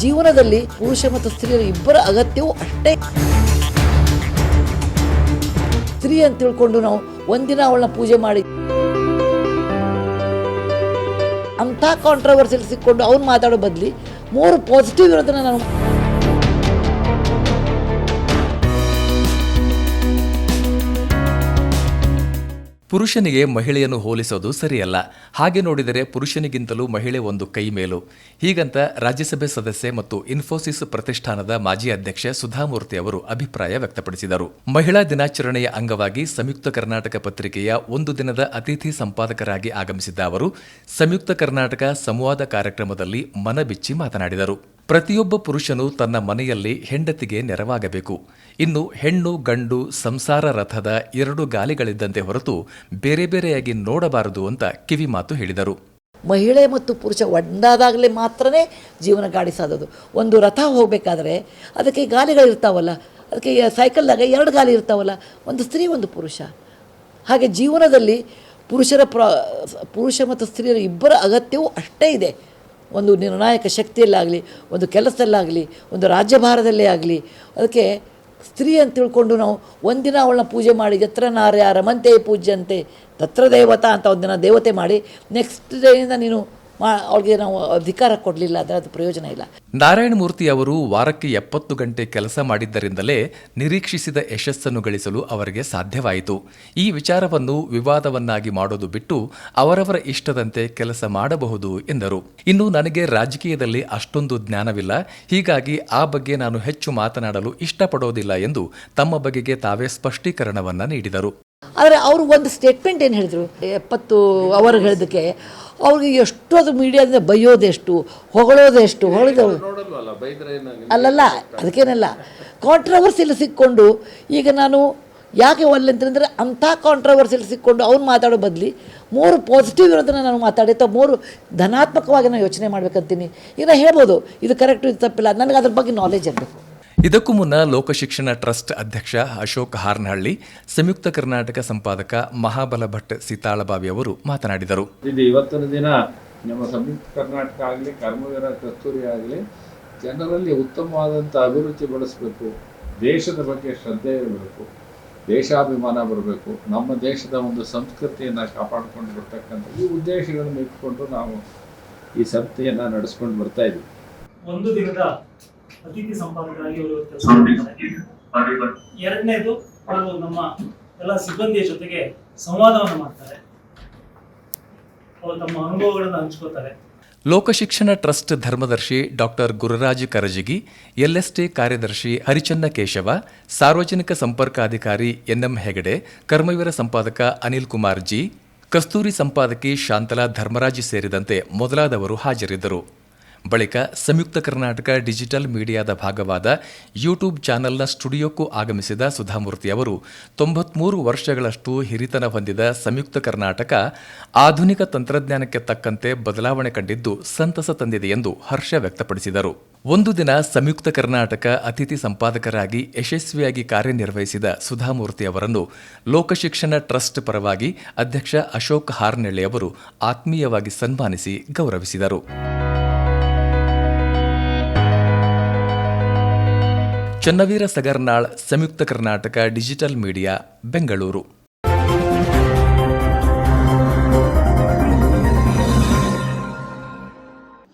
ಜೀವನದಲ್ಲಿ ಪುರುಷ ಮತ್ತು ಸ್ತ್ರೀಯರ ಇಬ್ಬರ ಅಗತ್ಯವೂ ಅಷ್ಟೇ. ಸ್ತ್ರೀ ಅಂತ ತಿಳ್ಕೊಂಡು ನಾವು ಒಂದಿನ ಅವಳನ್ನ ಪೂಜೆ ಮಾಡಿ. ಅಂತ ಕಾಂಟ್ರವರ್ಸಿಯಲ್ಲಿ ಸಿಕ್ಕೊಂಡು ಅವ್ನು ಮಾತಾಡೋ ಬದಲಿ ಮೂರು ಪಾಸಿಟಿವ್ ಇರೋದನ್ನ ನಾವು ಪುರುಷನಿಗೆ ಮಹಿಳೆಯನ್ನು ಹೋಲಿಸೋದು ಸರಿಯಲ್ಲ. ಹಾಗೆ ನೋಡಿದರೆ ಪುರುಷನಿಗಿಂತಲೂ ಮಹಿಳೆ ಒಂದು ಕೈ ಮೇಲು. ಹೀಗಂತ ರಾಜ್ಯಸಭೆ ಸದಸ್ಯೆ ಮತ್ತು ಇನ್ಫೋಸಿಸ್ ಪ್ರತಿಷ್ಠಾನದ ಮಾಜಿ ಅಧ್ಯಕ್ಷೆ ಸುಧಾಮೂರ್ತಿ ಅವರು ಅಭಿಪ್ರಾಯ ವ್ಯಕ್ತಪಡಿಸಿದರು. ಮಹಿಳಾ ದಿನಾಚರಣೆಯ ಅಂಗವಾಗಿ ಸಂಯುಕ್ತ ಕರ್ನಾಟಕ ಪತ್ರಿಕೆಯ ಒಂದು ದಿನದ ಅತಿಥಿ ಸಂಪಾದಕರಾಗಿ ಆಗಮಿಸಿದ್ದ ಅವರು, ಸಂಯುಕ್ತ ಕರ್ನಾಟಕ ಸಂವಾದ ಕಾರ್ಯಕ್ರಮದಲ್ಲಿ ಮನಬಿಚ್ಚಿ ಮಾತನಾಡಿದರು. ಪ್ರತಿಯೊಬ್ಬ ಪುರುಷನು ತನ್ನ ಮನೆಯಲ್ಲಿ ಹೆಂಡತಿಗೆ ನೆರವಾಗಬೇಕು. ಇನ್ನು ಹೆಣ್ಣು, ಗಂಡು, ಸಂಸಾರ ರಥದ ಎರಡು ಗಾಲಿಗಳಿದ್ದಂತೆ ಹೊರತು ಬೇರೆ ಬೇರೆಯಾಗಿ ನೋಡಬಾರದು ಅಂತ ಕಿವಿಮಾತು ಹೇಳಿದರು. ಮಹಿಳೆ ಮತ್ತು ಪುರುಷ ಒಂದಾದಾಗಲೇ ಮಾತ್ರನೇ ಜೀವನ ಗಾಡಿ ಸಾಧೋದು ಒಂದು ರಥ ಹೋಗಬೇಕಾದ್ರೆ ಅದಕ್ಕೆ ಗಾಲಿಗಳಿರ್ತಾವಲ್ಲ ಅದಕ್ಕೆ ಸೈಕಲ್ದಾಗ ಎರಡು ಗಾಲಿ ಇರ್ತಾವಲ್ಲ, ಒಂದು ಸ್ತ್ರೀ, ಒಂದು ಪುರುಷ. ಹಾಗೆ ಜೀವನದಲ್ಲಿ ಪುರುಷರ ಪ್ರ, ಪುರುಷ ಮತ್ತು ಸ್ತ್ರೀಯರ ಇಬ್ಬರ ಅಗತ್ಯವೂ ಅಷ್ಟೇ ಇದೆ. ಒಂದು ನಿರ್ಣಾಯಕ ಶಕ್ತಿಯಲ್ಲಾಗಲಿ, ಒಂದು ಕೆಲಸದಲ್ಲಾಗಲಿ, ಒಂದು ರಾಜ್ಯಭಾರದಲ್ಲೇ ಆಗಲಿ, ಅದಕ್ಕೆ ಸ್ತ್ರೀ ಅಂತ ತಿಳ್ಕೊಂಡು ನಾವು ಒಂದಿನ ಅವಳನ್ನ ಪೂಜೆ ಮಾಡಿ, ಯತ್ರ ನಾರ್ಯ ರಮಂತೆ ಪೂಜ್ಯಂತೆ, ತತ್ರ ದೇವತಾ ಅಂತ ಒಂದಿನ ದೇವತೆ ಮಾಡಿ ನೆಕ್ಸ್ಟ್ ಡೇಯಿಂದ ನೀನು ಅವಳಿಗೆ ನಾವು ಅಧಿಕಾರ ಕೊಡಲಿಲ್ಲ ಅಂದರೆ ಅದು ಪ್ರಯೋಜನ ಇಲ್ಲ. ನಾರಾಯಣಮೂರ್ತಿ ಅವರು ವಾರಕ್ಕೆ ಎಪ್ಪತ್ತು ಗಂಟೆ ಕೆಲಸ ಮಾಡಿದ್ದರಿಂದಲೇ ನಿರೀಕ್ಷಿಸಿದ ಯಶಸ್ಸನ್ನು ಗಳಿಸಲು ಅವರಿಗೆ ಸಾಧ್ಯವಾಯಿತು. ಈ ವಿಚಾರವನ್ನು ವಿವಾದವನ್ನಾಗಿ ಮಾಡೋದು ಬಿಟ್ಟು ಅವರವರ ಇಷ್ಟದಂತೆ ಕೆಲಸ ಮಾಡಬಹುದು ಎಂದರು. ಇನ್ನು ನನಗೆ ರಾಜಕೀಯದಲ್ಲಿ ಅಷ್ಟೊಂದು ಜ್ಞಾನವಿಲ್ಲ. ಹೀಗಾಗಿ ಆ ಬಗ್ಗೆ ನಾನು ಹೆಚ್ಚು ಮಾತನಾಡಲು ಇಷ್ಟಪಡೋದಿಲ್ಲ ಎಂದು ತಮ್ಮ ಬಗೆಗೆ ತಾವೇ ಸ್ಪಷ್ಟೀಕರಣವನ್ನು ನೀಡಿದರು. ಆದರೆ ಅವರು ಒಂದು ಸ್ಟೇಟ್ಮೆಂಟ್ ಏನು ಹೇಳಿದರು? ಎಪ್ಪತ್ತು ಅವರು ಹೇಳಿದಕ್ಕೆ ಅವ್ರಿಗೆ ಎಷ್ಟು ಅದು ಮೀಡಿಯಾದಿಂದ ಬೈಯೋದೆಷ್ಟು ಹೊಗಳೋದೆಷ್ಟು ಹೊಗಳಿದ ಅಲ್ಲಲ್ಲ ಅದಕ್ಕೇನಲ್ಲ. ಕಾಂಟ್ರವರ್ಸಿಲ್ ಸಿಕ್ಕೊಂಡು ಈಗ ನಾನು ಯಾಕೆ ಒಲ್ಲೆ ಅಂತಂದರೆ ಅಂಥ ಕಾಂಟ್ರವರ್ಸಿಲ್ ಸಿಕ್ಕೊಂಡು ಅವ್ನು ಮಾತಾಡೋ ಬದಲಿ ಮೂರು ಪಾಸಿಟಿವ್ ಇರೋದನ್ನು ನಾನು ಮಾತಾಡಿ ಅಥವಾ ಮೂರು ಧನಾತ್ಮಕವಾಗಿ ನಾನು ಯೋಚನೆ ಮಾಡ್ಬೇಕಂತೀನಿ. ಈಗ ನಾನು ಹೇಳ್ಬೋದು ಇದು ಕರೆಕ್ಟು ಇದು ತಪ್ಪಿಲ್ಲ ನನಗೆ ಅದ್ರ ಬಗ್ಗೆ ನಾಲೆಜ್ ಇರಬೇಕು. ಇದಕ್ಕೂ ಮುನ್ನ ಲೋಕಶಿಕ್ಷಣ ಟ್ರಸ್ಟ್ ಅಧ್ಯಕ್ಷ ಅಶೋಕ್ ಹಾರ್ನಹಳ್ಳಿ ಸಂಯುಕ್ತ ಕರ್ನಾಟಕ ಸಂಪಾದಕ ಮಹಾಬಲ ಭಟ್ ಸೀತಾಳಬಾವಿ ಅವರು ಮಾತನಾಡಿದರು. ಇಲ್ಲಿ ಇವತ್ತಿನ ದಿನ ನಮ್ಮ ಸಂಯುಕ್ತ ಕರ್ನಾಟಕ ಆಗಲಿ ಕರ್ಮವೀರ ಕಸ್ತೂರಿ ಆಗಲಿ ಜನರಲ್ಲಿ ಉತ್ತಮವಾದಂಥ ಅಭಿರುಚಿ ಬೆಳೆಸಬೇಕು ದೇಶದ ಬಗ್ಗೆ ಶ್ರದ್ಧೆ ಇರಬೇಕು ದೇಶಾಭಿಮಾನ ಬರಬೇಕು ನಮ್ಮ ದೇಶದ ಒಂದು ಸಂಸ್ಕೃತಿಯನ್ನು ಕಾಪಾಡಿಕೊಂಡು ಬರ್ತಕ್ಕಂಥ ಈ ಉದ್ದೇಶಗಳನ್ನು ಇಟ್ಕೊಂಡು ನಾವು ಈ ಸಂಸ್ಥೆಯನ್ನು ನಡೆಸ್ಕೊಂಡು ಬರ್ತಾ ಇದ್ದೀವಿ. ಒಂದು ದಿನದ ಅತಿಥಿ ಸಂಪಾದಕರಾಗಿ ಅವರು ಕೆಲಸ ಎರಡನೇದು ಅವರು ನಮ್ಮ ಎಲ್ಲ ಸಿಬ್ಬಂದಿಯ ಜೊತೆಗೆ ಸಂವಾದವನ್ನು ಮಾಡ್ತಾರೆ. ಅವರು ತಮ್ಮ ಅನುಭವಗಳನ್ನು ಹಂಚ್ಕೋತಾರೆ. ಲೋಕಶಿಕ್ಷಣ ಟ್ರಸ್ಟ್ ಧರ್ಮದರ್ಶಿ ಡಾಕ್ಟರ್ ಗುರುರಾಜ್ ಕರಜಗಿ, ಎಲ್ಎಸ್ಟಿ ಕಾರ್ಯದರ್ಶಿ ಹರಿಚನ್ನ ಕೇಶವ, ಸಾರ್ವಜನಿಕ ಸಂಪರ್ಕಾಧಿಕಾರಿ ಎನ್ಎಂ ಹೆಗಡೆ ಕರ್ಮವೀರ ಸಂಪಾದಕ ಅನಿಲ್ ಕುಮಾರ್ ಜಿ, ಕಸ್ತೂರಿ ಸಂಪಾದಕಿ ಶಾಂತಲಾ ಧರ್ಮರಾಜ್ ಸೇರಿದಂತೆ ಮೊದಲಾದವರು ಹಾಜರಿದ್ದರು. ಬಳಿಕ ಸಂಯುಕ್ತ ಕರ್ನಾಟಕ ಡಿಜಿಟಲ್ ಮೀಡಿಯಾದ ಭಾಗವಾದ ಯೂಟ್ಯೂಬ್ ಚಾನೆಲ್ನ ಸ್ಟುಡಿಯೋಕ್ಕೂ ಆಗಮಿಸಿದ ಸುಧಾಮೂರ್ತಿ ಅವರು ತೊಂಬತ್ಮೂರು ವರ್ಷಗಳಷ್ಟು ಹಿರಿತನ ಹೊಂದಿದ ಸಂಯುಕ್ತ ಕರ್ನಾಟಕ ಆಧುನಿಕ ತಂತ್ರಜ್ಞಾನಕ್ಕೆ ತಕ್ಕಂತೆ ಬದಲಾವಣೆ ಕಂಡಿದ್ದು ಸಂತಸ ತಂದಿದೆ ಎಂದು ಹರ್ಷ ವ್ಯಕ್ತಪಡಿಸಿದರು. ಒಂದು ದಿನ ಸಂಯುಕ್ತ ಕರ್ನಾಟಕ ಅತಿಥಿ ಸಂಪಾದಕರಾಗಿ ಯಶಸ್ವಿಯಾಗಿ ಕಾರ್ಯನಿರ್ವಹಿಸಿದ ಸುಧಾಮೂರ್ತಿ ಅವರನ್ನು ಲೋಕಶಿಕ್ಷಣ ಟ್ರಸ್ಟ್ ಪರವಾಗಿ ಅಧ್ಯಕ್ಷ ಅಶೋಕ್ ಹಾರ್ನೆಳ್ಳಿ ಅವರು ಆತ್ಮೀಯವಾಗಿ ಸನ್ಮಾನಿಸಿ ಗೌರವಿಸಿದರು. Channaveera Sagarnal Samyukta Karnataka digital media Bengaluru.